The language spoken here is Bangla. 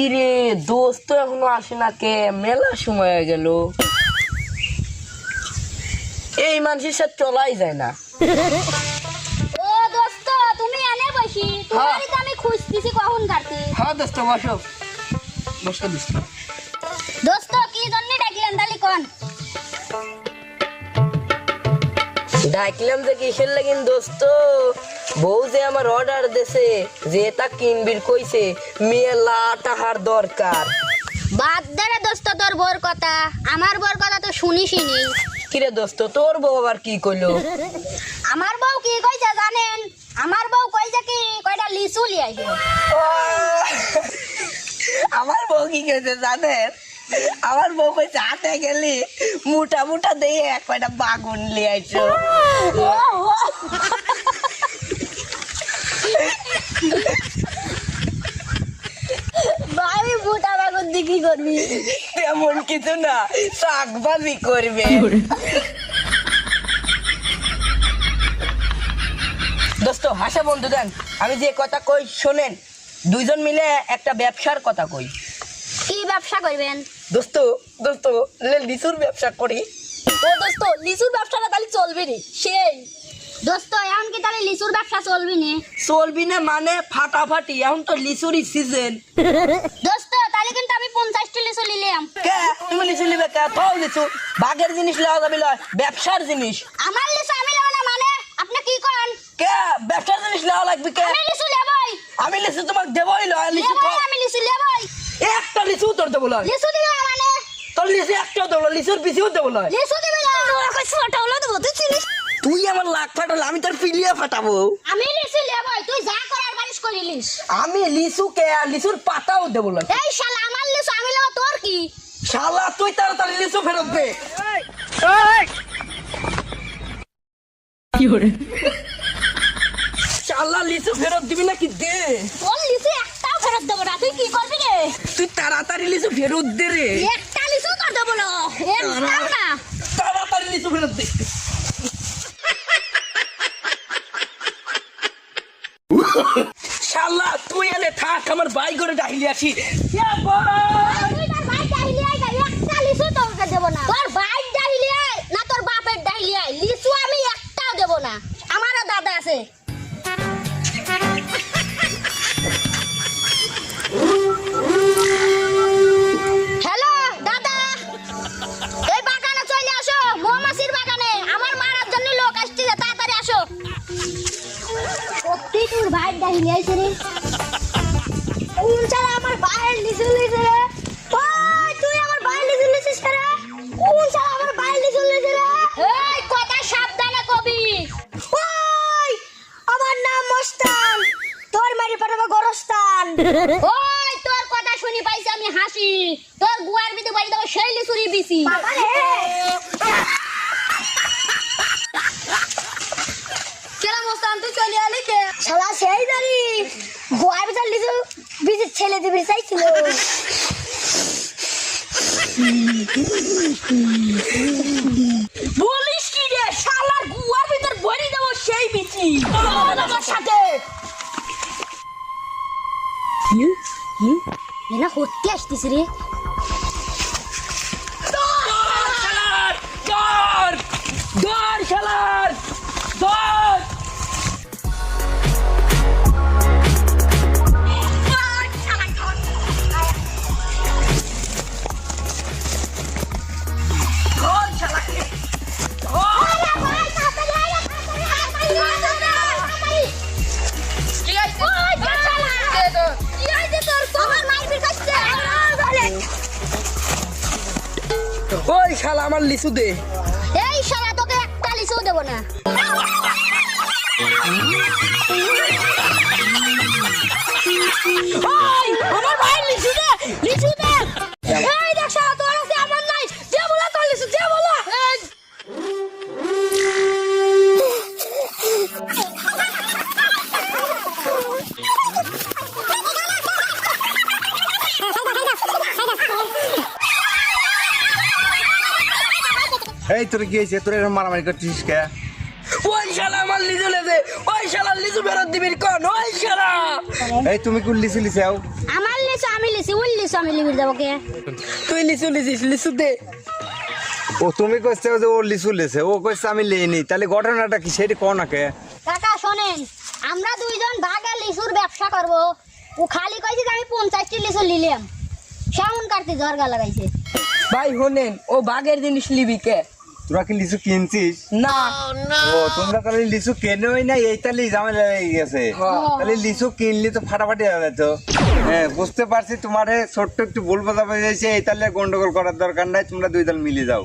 কিরে দোস্ত এখনও আসে না কে? মেলা সময় হয়ে গেল। এই মানুষের সাথে চলাই যায় না। ও দোস্ত তুমি এনে বসি। হ্যাঁ। তোমারই তো আমি খুঁজতেছি কখন কাটতি হ্যাঁ দোস্ত বসো। বসো দোস্ত। দোস্ত কি জন্য ডাকলেন তালি কোন? ডাকলাম যে কিসের লাগিন দোস্ত? বউ যে আমার অর্ডার দেছে যে তা কিনবির কইছে মেলা টাহার দরকার। বাদ দে রে দোস্ত তোর বোর কথা। আমার বোর কথা তো শুনিসনি। কিরে দোস্ত তোর বউ আবার কি কইলো? আমার বউ কি কইছে জানেন? আমার বউ কইছে কি কয়টা লিচু লিয়ে আইছে আমার বউ কি কইছে জানেন? আমার বউ কইছে হাতে গেলি মুটা মুটা দিয়ে এক কয়টা বাগুন লিয়ে আইছো ভাই বুটা বাগুন দি কি করবি তেমন কিছু না শাকবাজি করবে। দোস্ত হাসা বন্ধু দেন। আমি যে কথা কই শোনেন। দুইজন মিলে একটা ব্যবসার কথা কই। কি ব্যবসা করবেন? দোস্ত দোস্ত লিচুর ব্যবসা করি। ও দোস্ত লিচুর ব্যবসাটা তাহলে চলবে নি সেই। দোস্ত এখন কি তাহলে লিচুর ব্যবসা চলবি নি? চলবি না মানে ফাটাফাটি এখন তো লিচুরই সিজন দোস্ত তাহলে কিন্তু আমি লিচু কে? তুমি লিচু নিবে কে? তাও লিচু। বাঘের জিনিস লওয়া যাবে লয়। ব্যবসার জিনিস। আমার লিচু আমি নেব না মানে? আপনি কি করেন কে? ব্যবসার জিনিস লওয়া লাগবে কে? আমি লিচু নেবই আমি লিচু তোমাকে দেবই লয় লিচু খাও। আমি লিচু নেবই একটা লিচু তোর দেবো লয়। লিচু দিবে মানে? তোর লিচু একটাও দেবো লয়, লিচুর পিছিও দেবো লয়। লিচু দিবে না। ওকে ছোট হলো দেবো তুই চিনিস? তুই আমার লাখ ফাটালে আমি তোর পিলিয়ে ফাটাবো। আমি লিচু নেবই তুই যা করার পারিস করিলিস। আমি লিচু কে আর লিচুর পাতাও দেবো লয়। এই শালা আমার লিচু আমি নেব তোর কি শালা তুই তাড়াতাড়ি লিচু ফেরত দে। শালা লিচু ফেরত দিবি নাকি? দে। তোর লিচু একটাও ফেরত দেবো না। তুই কি করবি রে তুই তাড়াতাড়ি লিচু ফেরত দে রে। একটা লিচু তোর দেবো না। একটাও না। তাড়াতাড়ি লিচু ফেরত দে। শালা তুই এনে থাক আমার বাই করে ডাইলি আসি। তোর আইছে রে। কোন শালা আমার বাইরে লিচু লিচু রে। ওই তুই আমার বাইরে লিচু লিচিস রে কোন? শালা আমার বাইরে লিচু লিচু রে। এই কথা সাবধানে কবি। ওই আমার নাম মস্তান। তোর মারি পাঠাবো গরস্তান। ওই তোর কথা শুনি পাইছি আমি হাসি। তোর গুয়ার বিতে বাড়ি দেবো সেই লিচুরি বিসি দিবি চাইছিল। বলিস কি রে শালার গুয়ার ভিতর ভরি দেবো সেই বিচি। আমার সাথে। এনা হত্যা আসতেছে রে। শালা আমার লিচু দে। এই শালা তোকে একটা লিচু দেব না। আমার ভাই লিচু দে। লিচু এই তোর কি হয়েছে? তোর এরকম মারামারি করছিস কে? ওই শালা আমার লিচু লেছে ওই শালা লিচু ফেরত দিবির কোন ওই শালা। এই তুমি কোন লিচু লিচাও আমার লিচু আমি লিচি ওই লিচু আমি লিবির দেবো কে? তুই লিচু লিচিস লিচু দে। ও তুমি কইছো যে ও লিচু লেছে ও কইছে আমি লেইনি। তাহলে ঘটনাটা কি সেটা কোন নাকে কাকা শোনেন আমরা দুইজন ভাগে লিচুর ব্যবসা করব। ও খালি কইছে যে আমি পঞ্চাশটি লিচু নিলাম সেমন কাটতে জর্গা লাগাইছে। ভাই হোনেন ও বাঘের জিনিস লিবি কে? তোরা কি লিচু কিনছিস? না। ও তোমরা তাহলে লিচু কেনই না এই তালে ঝামেলা লেগে গেছে। তাহলে লিচু কিনলি তো ফাটাফাটি হবে তো। হ্যাঁ বুঝতে পারছি তোমার ছোট্ট একটু ভুল বোঝা হয়েছে এই তাহলে গন্ডগোল করার দরকার নাই তোমরা দুই দল মিলে যাও।